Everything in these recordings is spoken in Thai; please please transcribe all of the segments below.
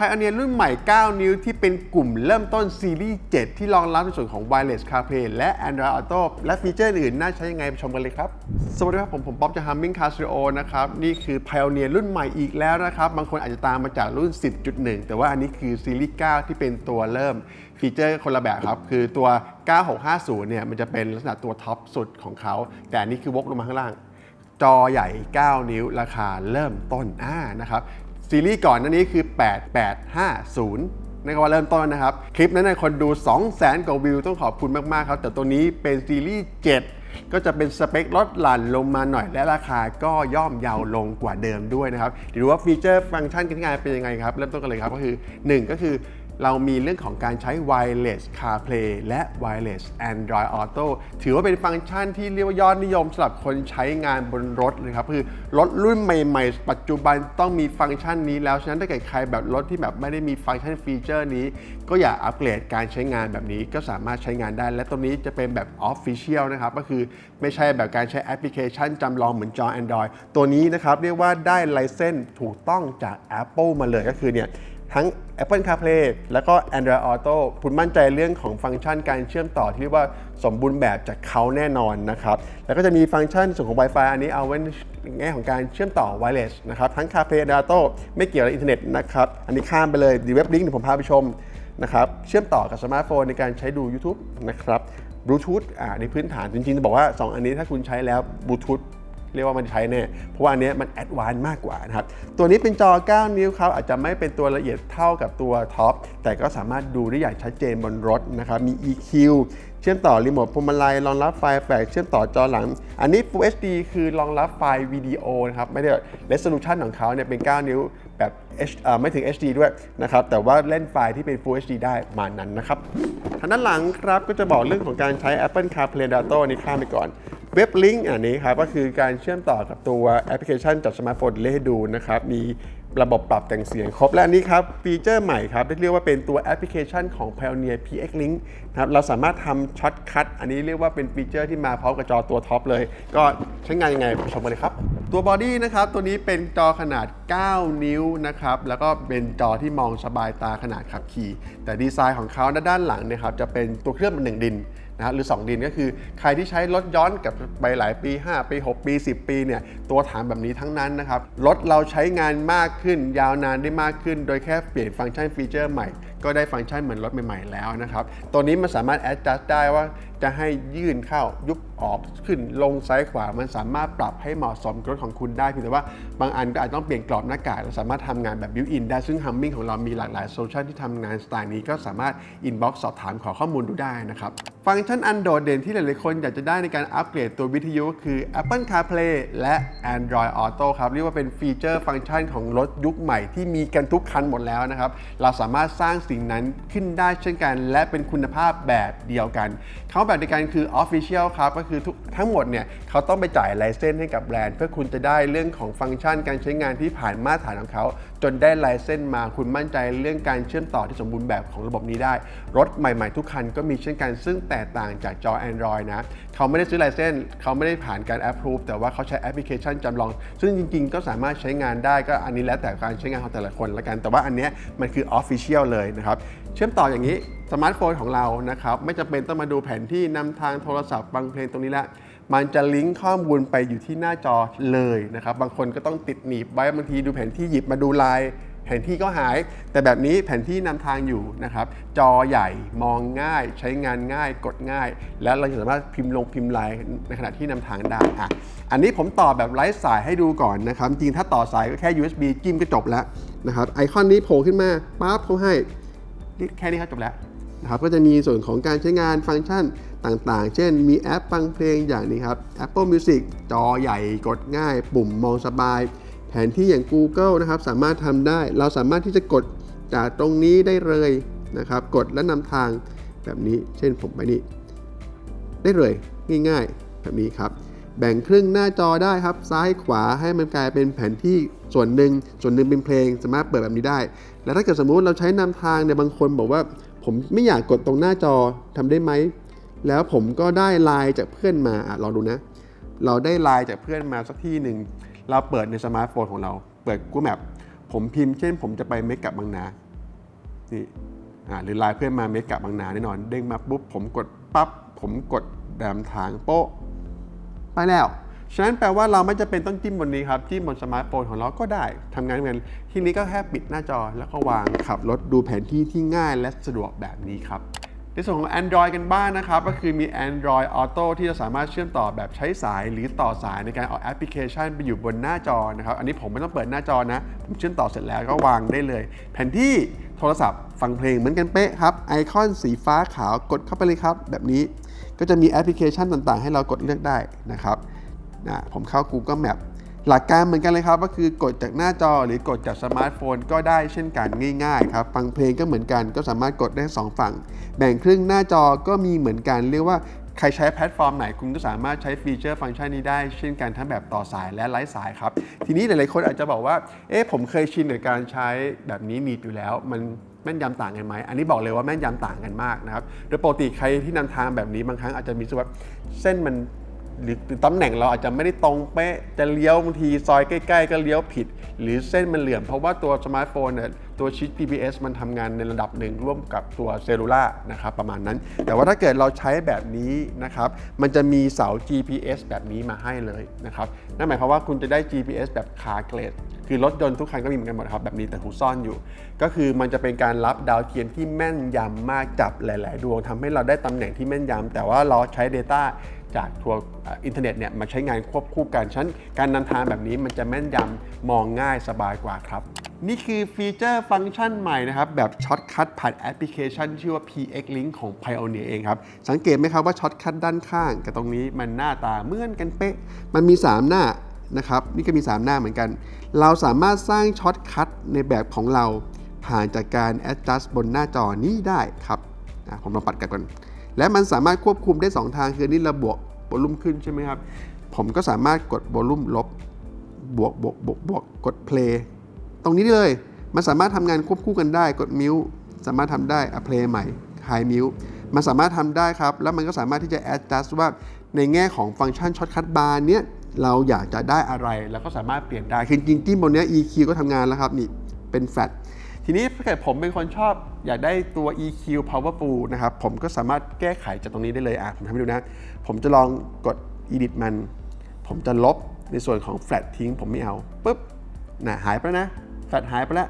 Pioneer รุ่นใหม่ 9 นิ้วที่เป็นกลุ่มเริ่มต้นซีรีส์ 7 ที่รองรับในส่วนของ Wireless CarPlay และ Android Auto และฟีเจอร์อื่นน่าใช้ยังไงไปชมกันเลยครับ สวัสดีครับผม ผมป๊อบจาก Humming Car Studio นะครับ นี่คือ Pioneer รุ่นใหม่อีกแล้วนะครับ บางคนอาจจะตามมาจากรุ่น 10.1 แต่ว่าอันนี้คือซีรีส์ 9 ที่เป็นตัวเริ่มฟีเจอร์คนละแบบครับ คือตัว 9650 เนี่ยมันจะเป็นลักษณะตัวท็อปสุดของเขา แต่อันนี้คือวกลงมาข้างล่างจอใหญ่ 9 นิ้วราคาเริ่มต้นอ่านะครับ ซีรีส์ก่อนนั้นนี้คือ 8850 นั่นก็ว่าเริ่มต้นนะครับ คลิปนั้นเนคนดู 200,000 กว่าวิวต้องขอบคุณมาก ๆ ครับ แต่ตัวนี้เป็นซีรีส์ 7ก็จะเป็นสเปคลดหลั่นลงมาหน่อยและราคาก็ย่อมเยาวลงกว่าเดิมด้วยนะครับเดี๋ยวดูว่าฟีเจอร์ฟังก์ชันการใช้งานเป็นยังไงครับ เริ่มต้นกันเลยครับก็คือ 1 ก็คือ เรามีเรื่องของการใช้ wireless CarPlay และ wireless Android Auto ถือว่าเป็นฟังก์ชันที่เรียกว่ายอดนิยมสำหรับคนใช้งานบนรถเลยครับคือรถรุ่นใหม่ ๆ ปัจจุบันต้องมีฟังก์ชันนี้แล้ว ฉะนั้นถ้าเกิดใครแบบรถที่แบบไม่ได้มีฟังก์ชันฟีเจอร์นี้ ก็อย่าอัปเกรดการใช้งานแบบนี้ก็สามารถใช้งานได้ และตรงนี้จะเป็นแบบ Official นะครับก็คือไม่ใช่แบบการใช้แอปพลิเคชันจำลองเหมือนจอ Android ตัวนี้นะครับเรียกว่าได้ไลเซนส์ถูกต้องจาก Apple มาเลยก็คือเนี่ย ทั้ง Apple CarPlay แล้วก็ Android Auto คุณมั่นใจเรื่องของฟังก์ชันการเชื่อมต่อที่เรียกว่าสมบูรณ์แบบจากเขาแน่นอนนะครับ แล้วก็จะมีฟังก์ชันส่วนของ Wi-Fi อันนี้เอาไว้ในแง่ของการเชื่อมต่อ wireless นะครับ ทั้ง CarPlay Android Auto ไม่เกี่ยวกับอินเทอร์เน็ตนะครับ อันนี้ข้ามไปเลยดีเว็บลิงก์เดี๋ยวผมพาไปชมนะครับ เชื่อมต่อกับสมาร์ทโฟนในการใช้ดู YouTube นะครับบลูทูธในพื้นฐานจริงๆจะบอกว่า 2 อันนี้ถ้าคุณใช้แล้วบลูทูธ เรียกว่ามันใช้แน่เพราะว่าอันนี้มันแอดวานซ์มากกว่านะครับ ตัวนี้เป็นจอ 9 นิ้วครับอาจจะไม่เป็นตัวละเอียดเท่ากับตัวท็อปแต่ก็สามารถดูได้อย่างชัดเจนบนรถนะครับมี EQ เชื่อมต่อรีโมทพวงมาลัยรองรับไฟล์แฝกเชื่อมต่อจอหลัง อันนี้ Full HD คือรองรับไฟล์วิดีโอนะครับไม่ได้ resolution ของเขาเนี่ยเป็น 9 นิ้วแบบ H ไม่ถึง HD ด้วยนะครับ แต่ว่าเล่นไฟล์ที่เป็น Full HD ได้มานั้นนะครับทางด้านหลังครับก็จะบอกเรื่องของการใช้ Apple CarPlay Auto นี่ข้ามไปก่อน เว็บลิงก์อันนี้ครับก็คือการเชื่อมต่อกับตัวแอปพลิเคชันจากสมาร์ทโฟนเลให้ดูนะครับมีระบบปรับแต่งเสียงครบและอันนี้ครับฟีเจอร์ใหม่ครับเรียกว่าเป็นตัวแอปพลิเคชันของ Pioneer PX Link นะครับเราสามารถทำช็อตคัทอันนี้เรียกว่าเป็นฟีเจอร์ที่มาพร้อมกับจอตัวท็อปเลย ก็ใช้งานยังไงไปชมกันเลยครับ ตัวบอดี้นะครับตัวนี้เป็นจอขนาด 9 นิ้วนะครับแล้วก็เป็นจอที่มองสบายตาขนาดขับขี่ แต่ดีไซน์ของเขาด้านหลังนะครับจะเป็นตัวเครื่องเป็นหนึ่งดิน นะหรือ 2 ดินก็คือใครที่ใช้รถย้อนกลับไปหลายปี 5 ปี 6 ปี 10 ปีเนี่ยตัวถามแบบนี้ทั้งนั้นนะครับรถเราใช้งานมากขึ้นยาวนานได้มากขึ้น โดยแค่เปลี่ยนฟังก์ชันฟีเจอร์ใหม่ก็ได้ฟังก์ชันเหมือนรถใหม่ๆแล้วนะครับ ตัวนี้มันสามารถ adjust ได้ว่าจะให้ยื่นเข้ายุบออกขึ้นลงซ้ายขวา มันสามารถปรับให้เหมาะสมกับรถของคุณได้เพียงแต่ว่าบางอันก็อาจต้องเปลี่ยนกรอบหน้ากากเราสามารถทำงานแบบ built in ได้ซึ่ง Humming ของเรามีหลากหลายโซลูชันที่ทำงานสไตล์นี้ก็สามารถ inbox สอบถามขอข้อมูลดูได้นะครับ ฟังก์ชันอันโดดเด่นที่หลายๆคนอยากจะได้ในการอัปเกรดตัววิทยุคือ Apple CarPlay และ Android Auto ครับเรียกว่าเป็นฟีเจอร์ฟังก์ชันของรถยุคใหม่ที่มีกันทุกคันหมดแล้วนะครับเราสามารถสร้างสิ่งนั้นขึ้นได้เช่นกัน และเป็นคุณภาพแบบเดียวกันเขาแบบเดียวกันคือ Official ครับก็คือทั้งหมดเนี่ยเขาต้องไปจ่ายไลเซนส์ให้กับแบรนด์ เพื่อคุณจะได้เรื่องของฟังก์ชันการใช้งานที่ผ่านมาตรฐานของเขาจนได้ไลเซนส์มาคุณมั่นใจเรื่องการเชื่อมต่อที่สมบูรณ์แบบของระบบนี้ได้ รถใหม่ๆ ทุกคันก็มีเช่นกันซึ่งแตกต่างจากจอ Android นะ เขาไม่ได้ซื้อไลเซนส์เขาไม่ได้ผ่านการ approve แต่ว่าเขาใช้แอปพลิเคชันจำลอง ซึ่งจริงๆ ก็สามารถใช้งานได้ก็อันนี้แล้วแต่การใช้งานของแต่ละคนละกัน แต่ว่าอันเนี้ยมันคือ Official เลยนะครับ เชื่อมต่ออย่างนี้สมาร์ทโฟนของเรานะครับไม่จำเป็นต้องมาดูแผนที่นำทางโทรศัพท์ฟังเพลงตรงนี้ละ มันจะลิงก์ข้อมูลไปอยู่ที่หน้าจอเลยนะครับ บางคนก็ต้องติดหนีบไว้บางทีดูแผนที่หยิบมาดูลน์แผนที่ก็หาย แต่แบบนี้แผนที่นำทางอยู่นะครับ จอใหญ่มองง่าย ใช้งานง่าย กดง่าย แล้วเราสามารถพิมพ์ลงพิมพ์ลายในขณะที่นำทางได้อะอันนี้ผมต่อแบบไร้สายให้ดูก่อนนะครับ จริงถ้าต่อสายก็แค่ USB จิ้มก็จบแล้วนะครับ ไอคอนนี้โผล่ขึ้นมาปั๊บเขาให้แค่นี้ครับจบแล้วนะครับก็จะมีส่วนของการใช้งานฟังก์ชัน ต่างๆ เช่นมีแอปฟังเพลงอย่างนี้ครับ Apple Music จอใหญ่กดง่าย ปุ่มมองสบาย แผนที่อย่าง Google นะครับสามารถทำได้ เราสามารถที่จะกดจากตรงนี้ได้เลยนะครับ กดและนำทางแบบนี้ เช่นผมไปนี่ได้เลยง่ายๆ แบบนี้ครับ แบ่งครึ่งหน้าจอได้ครับ ซ้ายขวาให้มันกลายเป็นแผนที่ส่วนหนึ่ง ส่วนหนึ่งเป็นเพลงสามารถเปิดแบบนี้ได้ แล้วถ้าเกิดสมมุติเราใช้นำทางเนี่ยบางคนบอกว่า ผมไม่อยากกดตรงหน้าจอทำได้ไหม แล้วผมก็ได้ไลน์จากเพื่อนมาอลองดูนะ เราได้ไลน์จากเพื่อนมาสักที่หนึ่ง เราเปิดในสมาร์ทโฟนของเรา เปิด Google Map ผมพิมพ์เช่น ผมจะไปเมกกับางนา นี่อ่าหรือไลน์เพื่อนมาเมกะบางนาแน่นอน เด้งมาปุ๊บผมกดปั๊บ ผมกดแดมทางโป๊ะ ไปแล้ว ฉะนั้นแปลว่าเราไม่จะเป็นต้องจิ้มบนนี้ครับ จิ้มบนสมาร์ทโฟนของเราก็ได้ทำงานเหมือนทีนี้ก็แค่ปิดหน้าจอแล้วก็วางขับรถดูแผนที่ที่ง่ายและสะดวกแบบนี้ครับ ในส่วนของ Android กันบ้างนะครับ ก็คือมี Android Auto ที่จะสามารถเชื่อมต่อแบบใช้สายหรือต่อสายในการเอาแอปพลิเคชันไปอยู่บนหน้าจอนะครับ อันนี้ผมไม่ต้องเปิดหน้าจอนะ ผมเชื่อมต่อเสร็จแล้วก็วางได้เลย แผนที่โทรศัพท์ฟังเพลงเหมือนกันเป๊ะครับ ไอคอนสีฟ้าขาวกดเข้าไปเลยครับ แบบนี้ก็จะมีแอปพลิเคชันต่างๆ ให้เรากดเลือกได้นะครับนะผมเข้า Google Map หลักการเหมือนกันเลยครับก็คือกดจากหน้าจอหรือกดจากสมาร์ทโฟนก็ได้เช่นกันง่ายๆครับฟังเพลงก็เหมือนกันก็สามารถกดได้สองฝั่ง แบ่งครึ่งหน้าจอก็มีเหมือนกันเรียกว่าใครใช้แพลตฟอร์มไหนคุณก็สามารถใช้ฟีเจอร์ฟังก์ชันนี้ได้เช่นกันทั้งแบบต่อสายและไร้สายครับ ทีนี้หลายๆคนอาจจะบอกว่า เอ๊ะผมเคยชินกับการใช้แบบนี้มีอยู่แล้ว มันแม่นยำต่างกันไหม อันนี้บอกเลยว่าแม่นยำต่างกันมากนะครับ โดยปกติใครที่นำทางแบบนี้บางครั้งอาจจะมีสึกว่าเส้นมัน หรือตำแหน่งเราอาจจะไม่ได้ตรงเป๊ะจะเลี้ยวบางทีซอยใกล้ ๆ ก็เลี้ยวผิด หรือเส้นมันเหลื่อม เพราะว่าตัวสมาร์ทโฟนเนี่ยตัวชิป GPS มันทำงานในระดับหนึ่งร่วมกับตัวเซลูล่านะครับประมาณนั้น แต่ว่าถ้าเกิดเราใช้แบบนี้นะครับมันจะมีเสา GPS แบบนี้มาให้เลยนะครับนั่นหมายความว่าคุณจะได้ GPS แบบคาร์เกรดคือรถยนต์ทุกคันก็มีเหมือนกันหมดครับแบบนี้แต่หูซ่อนอยู่ ก็คือมันจะเป็นการรับดาวเทียมที่แม่นยำมากจับหลาย ๆ ดวงทำให้เราได้ตำแหน่งที่แม่นยำแต่ว่าเราใช้ Data จากทัวอินเทอร์เน็ตเนี่ยมาใช้งานควบคู่กันฉะนั้นการนำทางแบบนี้มันจะแม่นยำมองง่ายสบายกว่าครับ นี่คือฟีเจอร์ฟังก์ชันใหม่นะครับแบบช็อตคัทผ่านแอปพลิเคชัน ชื่อว่า PX Link ของ Pioneer เองครับ สังเกตไหมครับว่าช็อตคัทด้านข้าง กับตรงนี้มันหน้าตาเหมือนกันเป๊ะ มันมี 3 หน้านะครับนี่ก็มี 3 หน้าเหมือนกัน เราสามารถสร้างช็อตคัทในแบบของเรา ผ่านจากการ adjust บนหน้าจอนี้ได้ครับผมลองปัดกันก่อน และมันสามารถควบคุมได้ 2 ทางคือนี่เราบวกวอลลุ่มขึ้นใช่ไหมครับ ผมก็สามารถกดวอลลุ่มลบบวกบวกบวกบวกกด play ตรงนี้ได้เลย มันสามารถทำงานควบคู่กันได้ กดมิวสามารถทำได้อะเพลย์ใหม่ high mute มันสามารถทำได้ครับ แล้วมันก็สามารถที่จะ adjust ว่าในแง่ของฟังก์ชันช็อตคัทบาร์เนี้ยเราอยากจะได้อะไร แล้วก็สามารถเปลี่ยนได้ คือจริงๆบนเนี้ย EQ ก็ทำงานแล้วครับนี่เป็นแฟลต ทีนี้ถ้าเกิดผมเป็นคนชอบอยากได้ตัว EQ powerful นะครับ ผมก็สามารถแก้ไขจากตรงนี้ได้เลยอะผมทำให้ดูนะ ผมจะลองกด edit มัน ผมจะลบในส่วนของ flat ทิ้ง ผมไม่เอาปุ๊บนะหายไปแล้วนะ flat หายไปแล้ว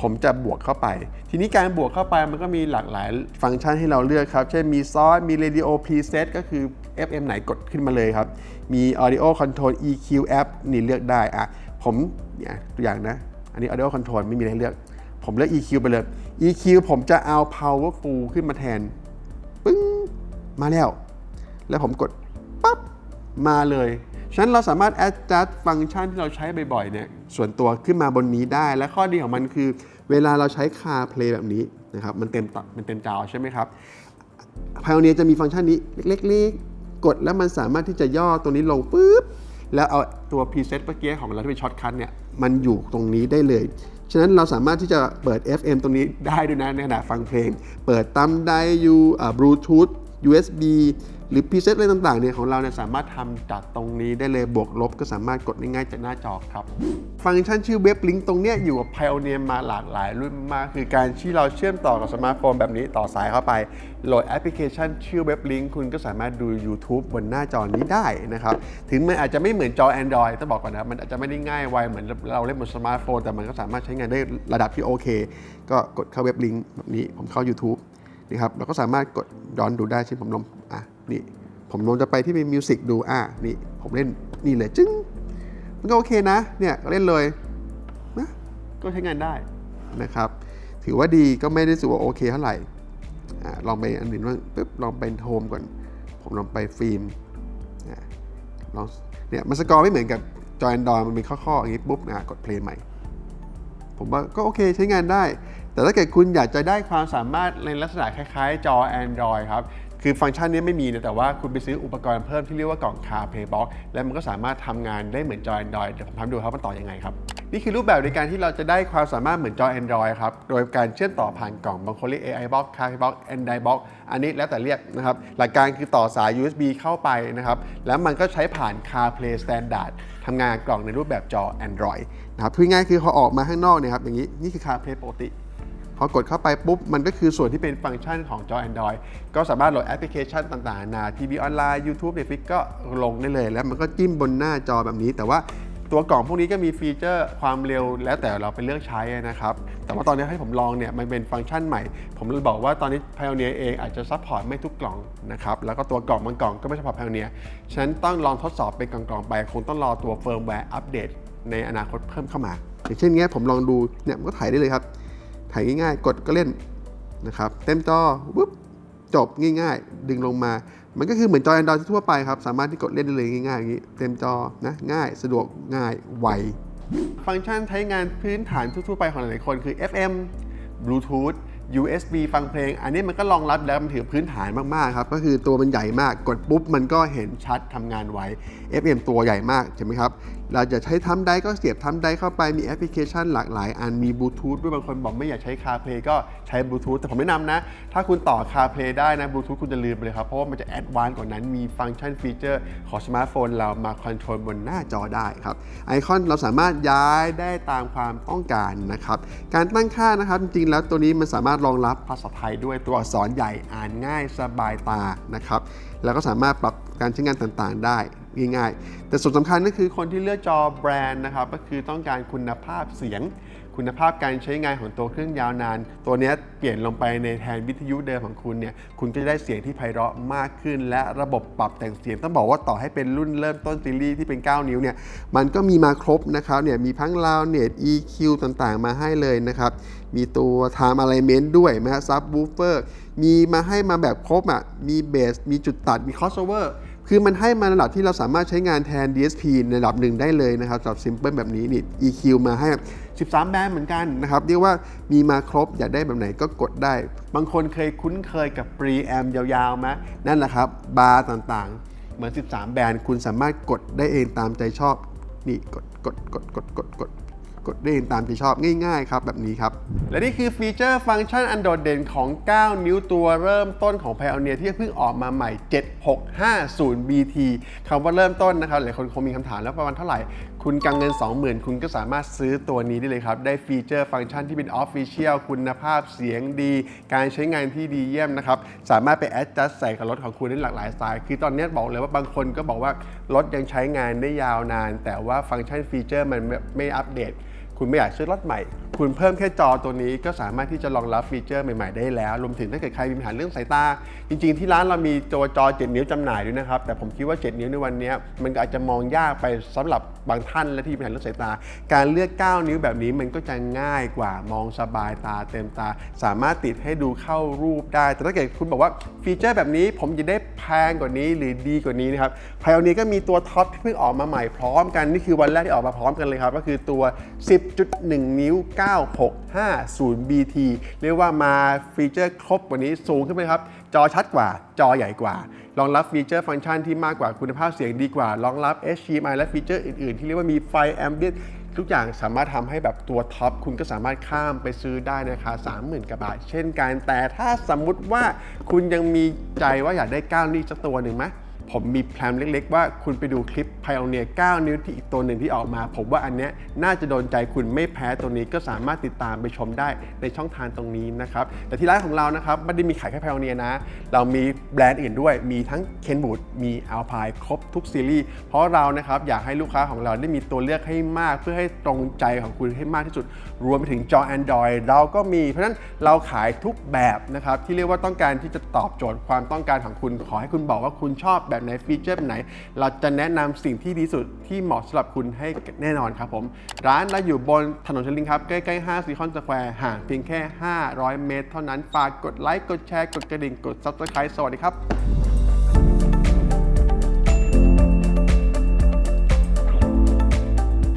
ผมจะบวกเข้าไป ทีนี้การบวกเข้าไปมันก็มีหลากหลายฟังก์ชันให้เราเลือกครับ เช่นมีซอสมี radio preset ก็คือ FM ไหนกดขึ้นมาเลยครับ มี audio control EQ app นี่เลือกได้อะผมเนี่ยตัวอย่างนะ อันนี้ audio control ไม่มีอะไรให้เลือก ผมเลือก EQ ไปเลย EQ ผมจะเอา powerful ขึ้นมาแทนปึ้งมาแล้ว แล้วผมกดปั๊บมาเลยฉะนั้นเราสามารถ adjust ฟังก์ชันที่เราใช้บ่อยๆเนี่ยส่วนตัวขึ้นมาบนนี้ได้ และข้อดีของมันคือ เวลาเราใช้ CarPlay แบบนี้นะครับมันเต็มตมันเต็มจอใช่ไหมครับ Pioneer จะมีฟังก์ชันนี้เล็กๆ กดแล้วมันสามารถที่จะย่อตรงนี้ลงปุ๊บ แล้วเอาตัว preset เมื่อกี้ของเราที่เป็นช็อตคัทเนี่ย มันอยู่ตรงนี้ได้เลย ฉะนั้นเราสามารถที่จะเปิด FM ตรงนี้ได้ด้วยนะในขณะฟังเพลง เปิดตั้มได้ยูบลูทูธ USB หรือ preset อะไรต่างๆเนี่ยของเราเนี่ยสามารถทำจากตรงนี้ได้เลยบวกลบก็สามารถกดง่ายๆจากหน้าจอครับ ฟังก์ชันชื่อเว็บลิงก์ตรงเนี้ยอยู่กับ Pioneer มาหลากหลายรุ่นมาก คือการที่เราเชื่อมต่อกับสมาร์ทโฟนแบบนี้ต่อสายเข้าไป โหลดแอปพลิเคชันชื่อเว็บลิงก์คุณก็สามารถดู YouTube บนหน้าจอนี้ได้นะครับ ถึงมันอาจจะไม่เหมือนจอ Android ต้องบอกก่อนนะมันอาจจะไม่ได้ง่ายไวเหมือนเราเล่นบนสมาร์ทโฟนแต่มันก็สามารถใช้งานได้ระดับที่โอเค ก็กดเข้าเว็บลิงก์แบบนี้ผมเข้า YouTube นี่ครับเราก็สามารถกดย้อนดูได้เช่นผมลองอะนี่ผมลองจะไปที่เป็นมิวสิกดูอะนี่ผมเล่นนี่เลยจึ้งมันก็โอเคนะเนี่ยเล่นเลยนะก็ใช้งานได้นะครับ ถือว่าดีก็ไม่ได้รู้สึกว่าโอเคเท่าไหร่อะลองไปอันอื่นบ้าปึ๊บลองเป็นโฮมก่อน ผมลองไปฟิล์มอะลองเนี่ยมันสกอร์ไม่เหมือนกับจอ Android มันมีข้อๆอย่างนี้ปุ๊บอะกดเพลย์ใหม่ ผมว่าก็โอเคใช้งานได้ แต่ถ้าเกิดคุณอยากจะได้ความสามารถในลักษณะคล้ายๆ จอ Android ครับ คือฟังก์ชันนี้ไม่มีนะแต่ว่าคุณไปซื้ออุปกรณ์เพิ่มที่เรียกว่ากล่อง CarPlay Box แล้วมันก็สามารถทำงานได้เหมือนจอ Android เดี๋ยวผมทำดูครับว่าต่ออยังไงครับ นี่คือรูปแบบในการที่เราจะได้ความสามารถเหมือนจอ Android ครับ โดยการเชื่อมต่อผ่านกล่องบางคนเรียก AI Box c a r Box Android Box อันนี้แล้วแต่เรียกนะครับ หลักการคือต่อสาย USB เข้าไปนะครับ แล้วมันก็ใช้ผ่าน CarPlay Standard ทำงานกล่องในรูปแบบจอ Android นะครับพูดง่ายคือพอออกมาข้างนอกเนี่ยครับอย่างนี้นี่คือ CarPlay ปกติ พอกดเข้าไปปุ๊บ มันก็คือส่วนที่เป็นฟังก์ชันของจอ Android ก็สามารถโหลดแอปพลิเคชันต่างๆนาทีวีออนไลน์ YouTube Netflix ก็ลงได้เลย แล้วมันก็จิ้มบนหน้าจอแบบนี้ แต่ว่าตัวกล่องพวกนี้ก็มีฟีเจอร์ความเร็วแล้วแต่เราไปเลือกใช้นะครับ แต่ว่าตอนนี้ให้ผมลองเนี่ยมันเป็นฟังก์ชันใหม่ ผมเลยบอกว่าตอนนี้ Pioneer เองอาจจะซัพพอร์ตไม่ทุกกล่องนะครับ แล้วก็ตัวกล่องบางกล่องก็ไม่เฉพาะ Pioneer ฉะนั้นต้องลองทดสอบเป็นกล่องๆไป คงต้องรอตัวเฟิร์มแวร์อัปเดตในอนาคตเพิ่มเข้ามา อย่างเช่นเงี้ยผมลองดูเนี่ยมันก็ถ่ายได้เลยครับ ถ่ายง่ายๆ กดก็เล่นนะครับ เต็มจอปุ๊บจบง่ายๆ ดึงลงมา มันก็คือเหมือนจอ Android ทั่วไปครับ สามารถที่กดเล่นได้เลยง่ายๆอย่างนี้ เต็มจอนะง่ายสะดวกง่ายไว ฟังก์ชันใช้งานพื้นฐานทั่วๆไปของหลายๆคนคือ FM Bluetooth USB ฟังเพลง อันนี้มันก็รองรับแล้วมันถือพื้นฐานมากๆครับก็คือตัวมันใหญ่มากกดปุ๊บมันก็เห็นชัดทำงานไว FM ตัวใหญ่มากใช่ไหมครับเราจะใช้ทำได้ก็เสียบทำได้เข้าไปมีแอปพลิเคชันหลากหลายอันมีบลูทูธด้วยบางคนบอกไม่อยากใช้ CarPlay ก็ใช้บลูทูธแต่ผมแนะนำนะ ถ้าคุณต่อ CarPlay ได้นะบลูทูธคุณจะลืมไปเลยครับเพราะว่ามันจะแอดวานซ์กว่านั้นมีฟังก์ชันฟีเจอร์ของสมาร์ทโฟนเรามาคอนโทรลบนหน้าจอได้ครับไอคอนเราสามารถย้ายได้ตามความต้องการนะครับการตั้งค่านะครับจริงๆแล้วตัวนี้มันสามารถรองรับภาษาไทยด้วยตัวอักษรใหญ่อ่านง่ายสบายตานะครับ แล้วก็สามารถปรับการใช้งานต่างๆ ได้ง่ายๆ แต่ส่วนสำคัญก็คือคนที่เลือกจอแบรนด์นะครับก็คือต้องการคุณภาพเสียง คุณภาพการใช้งานของตัวเครื่องยาวนาน ตัวนี้เปลี่ยนลงไปในแทนวิทยุเดิมของคุณเนี่ยคุณก็จะได้เสียงที่ไพเราะมากขึ้น และระบบปรับแต่งเสียงต้องบอกว่าต่อให้เป็นรุ่นเริ่มต้นซีรีส์ที่เป็น 9 นิ้วเนี่ยมันก็มีมาครบนะครับเนี่ยมีทั้ง Loud Net EQ ต่างๆ มาให้เลยนะครับมีตัว Time Alignment ด้วยนะฮะ Subwoofer มีมาให้มาแบบครบอะมีเบสมีจุดตัดมี crossover คือมันให้มาระดับที่เราสามารถใช้งานแทน DSP ในระดับหนึ่งได้เลยนะครับสำหรับ Simple แบบนี้นี่ EQ มาให้ 13 แบรนด์เหมือนกันนะครับเรียกว่ามีมาครบอยากได้แบบไหนก็กดได้ บางคนเคยคุ้นเคยกับปรีแอมยาวๆไหมนั่นแหละครับ บาร์ต่างๆ เหมือน 13 แบรนด์คุณสามารถกดได้เองตามใจชอบ นี่กดกดกดกดกดกดกดได้เองตามใจชอบง่ายๆครับแบบนี้ครับ และนี่คือฟีเจอร์ฟังก์ชันอันโดดเด่นของ 9 นิ้วตัวเริ่มต้นของ Pioneer ที่เพิ่งออกมาใหม่ 7650 BT คำว่าเริ่มต้นนะครับ หลายคนคงมีคำถามแล้วประมาณเท่าไหร่ คุณกังเงิน 20,000 คุณก็สามารถซื้อตัวนี้ได้เลยครับ ได้ฟีเจอร์ฟังก์ชันที่เป็นออฟฟิเชียลคุณภาพเสียงดี การใช้งานที่ดีเยี่ยมนะครับ สามารถไปแอดจัดใส่กับรถของคุณได้หลากหลายสไตล์คือตอนนี้บอกเลยว่าบางคนก็บอกว่ารถยังใช้งานได้ยาวนาน แต่ว่าฟังก์ชันฟีเจอร์มันไม่ไม่อัปเดต คุณไม่อยากซื้อรถใหม่ คุณเพิ่มแค่จอตัวนี้ก็สามารถที่จะรองรับฟีเจอร์ใหม่ๆได้แล้ว รวมถึงถ้าเกิดใครมีปัญหาเรื่องสายตา จริงๆที่ร้านเรามีตัวจอ 7 นิ้วจำหน่ายด้วยนะครับ แต่ผมคิดว่า 7 นิ้วในวันนี้มันอาจจะมองยากไปสำหรับบางท่านและที่มีปัญหาเรื่องสายตา การเลือก 9 นิ้วแบบนี้มันก็จะง่ายกว่ามองสบายตาเต็มตา สามารถติดให้ดูเข้ารูปได้ แต่ถ้าเกิดคุณบอกว่าฟีเจอร์แบบนี้ผมจะได้แพงกว่านี้หรือดีกว่านี้นะครับ Pioneer ก็มีตัวท็อปที่เพิ่งออกมาใหม่พร้อมกันนี่คือวันแรกที่ออกมาพร้อมกันเลยครับก็คือตัว10.1 นิ้ว 9650 BT เรียกว่ามาฟีเจอร์ครบกว่านี้สูงขึ้นไปครับ จอชัดกว่า จอใหญ่กว่า รองรับฟีเจอร์ฟังก์ชันที่มากกว่าคุณภาพเสียงดีกว่า รองรับ HDMI และฟีเจอร์อื่น ๆ ที่เรียกว่ามีไฟแอมเบียนทุกอย่างสามารถทำให้แบบตัวท็อปคุณก็สามารถข้ามไปซื้อได้ในราคา30,000กว่าบาท เช่นกันแต่ถ้าสมมุติว่าคุณยังมีใจว่าอยากได้ก้าวนี้สักตัวหนึ่งไหม ผมมีแพลนเล็กๆ ว่าคุณไปดูคลิป Pioneer 9 นิ้วที่อีกตัวหนึ่งที่ออกมา ผมว่าอันเนี้ยน่าจะโดนใจคุณไม่แพ้ตัวนี้ก็สามารถติดตามไปชมได้ในช่องทางตรงนี้นะครับ แต่ที่ร้านของเรานะครับไม่ได้มีขายแค่ Pioneer นะ เรามีแบรนด์อื่นด้วย มีทั้ง Kenwood มี Alpine ครบทุกซีรีส์ เพราะเรานะครับอยากให้ลูกค้าของเราได้มีตัวเลือกให้มาก เพื่อให้ตรงใจของคุณให้มากที่สุด รวมไปถึงจอ Android เราก็มี เพราะฉะนั้นเราขายทุกแบบนะครับที่เรียกว่าต้องการที่จะตอบโจทย์ความต้องการของคุณ ขอให้คุณบอกว่าคุณชอบแบบไหนฟีเจอร์แบบไหน เราจะแนะนำสิ่งที่ดีสุดที่เหมาะสำหรับคุณให้แน่นอนครับผม ร้านเราอยู่บนถนนชลิงครับ ใกล้ๆห้างซีคอนสแควร์ห่างเพียงแค่ 500 เมตร เท่านั้นฝากกดไลค์กดแชร์กดกระดิ่งกด Subscribe สวัสดีครับ